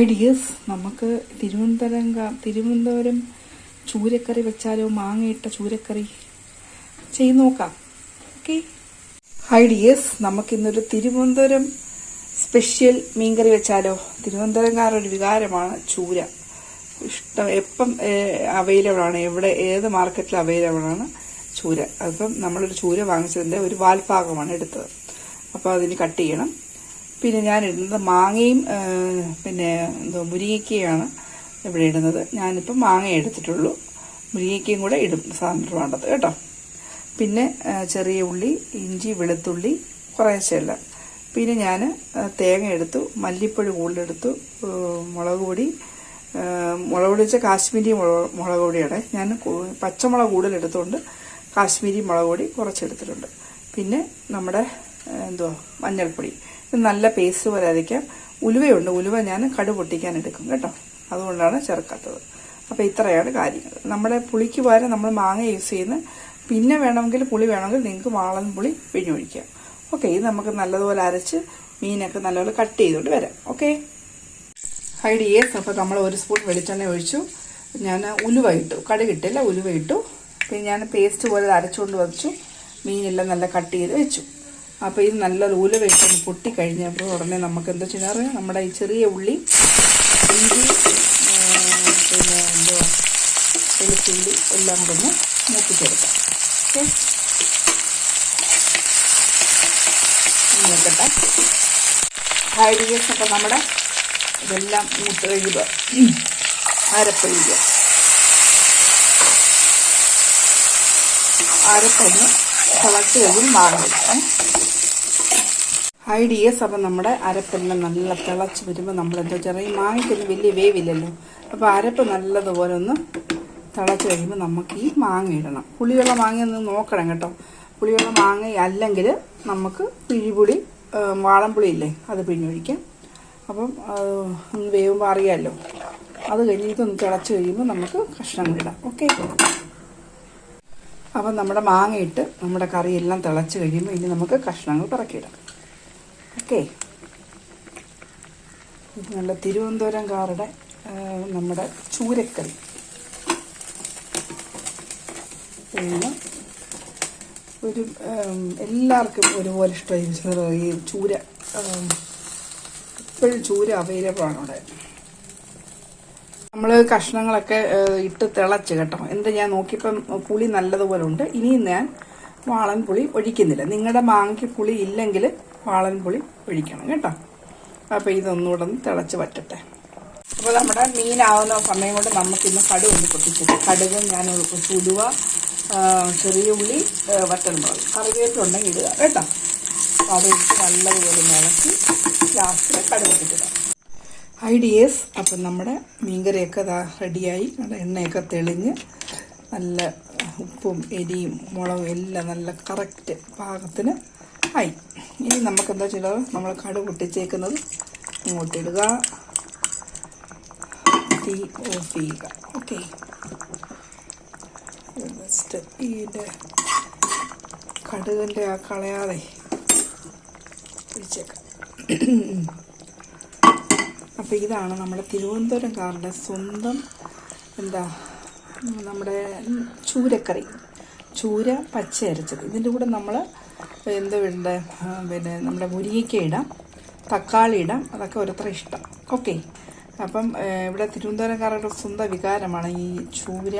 Ideas നമുക്ക് തിരുവനന്തപുരം തിരുവനന്തപുരം ചൂരക്കറി വെച്ചാലോ മാങ്ങയിട്ട ചൂരക്കറി ചെയ്ത് നോക്കാം. ഓക്കെ ഐഡിയസ് നമുക്കിന്നൊരു തിരുവനന്തപുരം സ്പെഷ്യൽ മീൻകറി വെച്ചാലോ തിരുവനന്തപുരംകാരുടെ ഒരു വികാരമാണ് ചൂര. ഇഷ്ടം എപ്പം അവൈലബിൾ ആണ് എവിടെ ഏത് മാർക്കറ്റിൽ അവൈലബിൾ ആണ് ചൂര. അപ്പം നമ്മളൊരു ചൂര വാങ്ങിച്ചതിന്റെ ഒരു വാൽഭാഗമാണ് എടുത്തത്. അപ്പോൾ അതിന് കട്ട് ചെയ്യണം. പിന്നെ ഞാൻ ഇടുന്നത് മാങ്ങയും പിന്നെ എന്തോ മുരിങ്ങയ്ക്കയാണ് ഇവിടെ ഇടുന്നത്. ഞാനിപ്പോൾ മാങ്ങ എടുത്തിട്ടുള്ളൂ. മുരിങ്ങയ്ക്കയും കൂടെ ഇടും സാധനം വേണ്ടത് കേട്ടോ. പിന്നെ ചെറിയ ഉള്ളി ഇഞ്ചി വെളുത്തുള്ളി കുറേശ്ശെല്ലാം പിന്നെ ഞാൻ തേങ്ങ എടുത്തു മല്ലിപ്പൊടി കൂടുതലെടുത്തു മുളക് പൊടി മുളക് പൊടി വെച്ചാൽ കാശ്മീരി മുളക് മുളക് ഞാൻ പച്ചമുളക് കൂടുതലെടുത്തുകൊണ്ട് കാശ്മീരി മുളക് പൊടി കുറച്ചെടുത്തിട്ടുണ്ട്. പിന്നെ നമ്മുടെ എന്തോ എന്തുവാ മഞ്ഞൾപ്പൊടി. നല്ല പേസ്റ്റ് പോലെ അരയ്ക്കാം. ഉലുവയുണ്ട്. ഉലുവ ഞാൻ കടു പൊട്ടിക്കാൻ എടുക്കും കേട്ടോ. അതുകൊണ്ടാണ് ചേർക്കാത്തത്. അപ്പോൾ ഇത്രയാണ് കാര്യങ്ങൾ. നമ്മുടെ പുളിക്ക് പകരം നമ്മൾ മാങ്ങ യൂസ് ചെയ്യുന്ന പിന്നെ വേണമെങ്കിൽ പുളി വേണമെങ്കിൽ നിങ്ങൾക്ക് വാളൻ പുളി പിഴിഞ്ഞൊഴിക്കാം ഓക്കെ ഇത് നമുക്ക് നല്ലതുപോലെ അരച്ച് മീനൊക്കെ നല്ലപോലെ കട്ട് ചെയ്തുകൊണ്ട് വരാം. ഓക്കെ ഹൈഡ് യേസ് അപ്പോൾ നമ്മൾ ഒരു സ്പൂൺ വെളിച്ചെണ്ണ ഒഴിച്ചു. ഞാൻ ഉലുവ ഇട്ടു. കടുകിട്ടില്ല ഉലുവ ഇട്ടു. പിന്നെ ഞാൻ പേസ്റ്റ് പോലെ അരച്ചുകൊണ്ട് വച്ചു മീനെല്ലാം നല്ല കട്ട് ചെയ്ത് വെച്ചു. അപ്പോൾ ഇത് നല്ല ഉലുവ വെച്ചൊന്ന് പൊട്ടി കഴിഞ്ഞപ്പോൾ ഉടനെ നമുക്ക് എന്താ ചെയ്യാറ് നമ്മുടെ ഈ ചെറിയ ഉള്ളി ഇഞ്ചി പിന്നെ എന്തുവാ? വെളുത്തുള്ളി എല്ലാം കൂടെ മൂപ്പിച്ചെടുക്കാം. ഓക്കെ? നോക്കട്ടെ. ഹൈഡ് യേസ് അപ്പോൾ നമ്മുടെ ഇതെല്ലാം മൂത്ത് കഴുകുക അരപ്പഴുക അരപ്പൊന്ന് തിളച്ച് വെക്കാം. ഹൈഡ് ഐഡിയസ് അപ്പം നമ്മുടെ അരപ്പെല്ലാം നല്ല തിളച്ച് വരുമ്പോൾ നമ്മൾ എന്താ ചെറിയ മാങ്ങയ്ക്കൊന്നും വലിയ വേവില്ലല്ലോ. അപ്പോൾ അരപ്പ് നല്ലതുപോലെ ഒന്ന് തിളച്ച് കഴിയുമ്പോൾ നമുക്ക് ഈ മാങ്ങ ഇടണം. പുളിയുള്ള മാങ്ങ ഒന്ന് നോക്കണം കേട്ടോ. പുളിയുള്ള മാങ്ങ അല്ലെങ്കിൽ നമുക്ക് പിഴിപുളി വാളംപുളി ഇല്ലേ അത് പിഴിഞ്ഞൊഴിക്കാം അപ്പം ഒന്ന് വേവുമ്പോൾ അറിയാമല്ലോ അത് കഴിഞ്ഞ് ഇതൊന്ന് തിളച്ച് കഴിയുമ്പോൾ നമുക്ക് കഷ്ണങ്ങളിടാം ഓക്കെ? അപ്പം നമ്മുടെ മാങ്ങയിട്ട് നമ്മുടെ കറിയെല്ലാം തിളച്ച് കഴിയുമ്പോൾ ഇനി നമുക്ക് കഷ്ണങ്ങൾ പറക്കിയിടാം. ഓക്കെ. ഇത് നല്ല തിരുവനന്തപുരം കാറുടെ നമ്മുടെ ചൂരക്കറി. ഒരു എല്ലാവർക്കും ഒരുപോലെ ഇഷ്ടമായി ഈ ചൂര ഇപ്പോഴും ചൂര അവൈലബിൾ ആണ് അവിടെ. നമ്മൾ കഷ്ണങ്ങളൊക്കെ ഇട്ട് തിളച്ച് കേട്ടോ. എന്ത് ഞാൻ നോക്കിയപ്പം പുളി നല്ലതുപോലെ ഉണ്ട്. ഇനിയും ഞാൻ വാളൻ പുളി ഒഴിക്കുന്നില്ല. നിങ്ങളുടെ മാങ്ങയ്ക്ക് പുളി ഇല്ലെങ്കിൽ വാളൻ പുളി ഒഴിക്കണം കേട്ടോ. അപ്പോൾ ഇതൊന്നുകൂടെ ഒന്ന് തിളച്ച് വറ്റട്ടെ. അപ്പോൾ നമ്മുടെ മീനാവുന്ന സമയം കൊണ്ട് നമുക്കിന്ന് കടുക് ഒന്ന് പൊട്ടിച്ചിട്ട് കടുക് ഞാൻ ഉലുവ ആ, ചെറിയ ഉള്ളി വറ്റൽമുളക് കറിവേപ്പിലുണ്ടെങ്കിൽ ഇടുക കേട്ടോ. അപ്പോൾ അത് നല്ലതുപോലെ ഇളക്കി ലാസ്റ്റ് കടുക് ഐഡിയസ് അപ്പം നമ്മുടെ മീൻകറിയൊക്കെ ഇതാ റെഡിയായി. എണ്ണയൊക്കെ തെളിഞ്ഞ് നല്ല ഉപ്പും എരിയും മുളകും എല്ലാം നല്ല കറക്റ്റ് പാകത്തിന് ആയി. ഇനി നമുക്കെന്താ ചെയ്യുന്നത് നമ്മൾ കടു പൊട്ടിച്ചേക്കുന്നത് ഇങ്ങോട്ടിടുക തീ ഓഫ് ചെയ്യുക ഓക്കെ ജസ്റ്റ് ഇതിന്റെ കടുകിന്റെ ആ കളയാതെ പിടിച്ചേക്കാം. അപ്പോൾ ഇതാണ് നമ്മുടെ തിരുവനന്തപുരംകാരുടെ സ്വന്തം എന്താ നമ്മുടെ ചൂരക്കറി. ചൂര പച്ച അരച്ചത്. ഇതിന്റെ കൂടെ നമ്മൾ എന്താ വേണ്ട പിന്നെ നമ്മുടെ മുരിങ്ങയ്ക്ക ഇടാം തക്കാളി ഇടാം അതൊക്കെ ഓരോരുത്തർ ഇഷ്ടം. ഓക്കെ. അപ്പം ഇവിടെ തിരുവനന്തപുരംകാരുടെ സ്വന്തം വികാരമാണ് ഈ ചൂര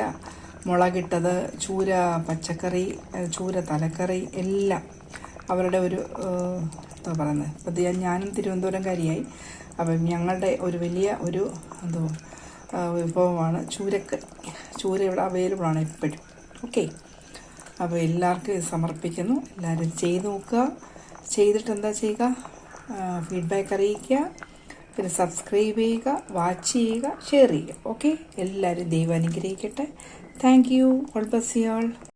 മുളകിട്ടത് ചൂര പച്ചക്കറി ചൂര തലക്കറി എല്ലാം അവരുടെ ഒരു എന്താ പറയുന്നത്. അപ്പം ഞാനും തിരുവനന്തപുരംകാരിയായി. അപ്പം ഞങ്ങളുടെ ഒരു വലിയ ഒരു എന്തോ വിഭവമാണ് ചൂരക്കറി ചൂര ഇവിടെ അവൈലബിൾ ആണ് എപ്പോഴും. ഓക്കെ അപ്പോൾ എല്ലാവർക്കും ഇത് സമർപ്പിക്കുന്നു. എല്ലാവരും ചെയ്ത് നോക്കുക. ചെയ്തിട്ട് എന്താ ചെയ്യുക? ഫീഡ്ബാക്ക് അറിയിക്കുക. പിന്നെ സബ്സ്ക്രൈബ് ചെയ്യുക വാച്ച് ചെയ്യുക ഷെയർ ചെയ്യുക. ഓക്കെ എല്ലാവരും ദൈവം അനുഗ്രഹിക്കട്ടെ. താങ്ക് യു ഓൾ ബസ് യാൾ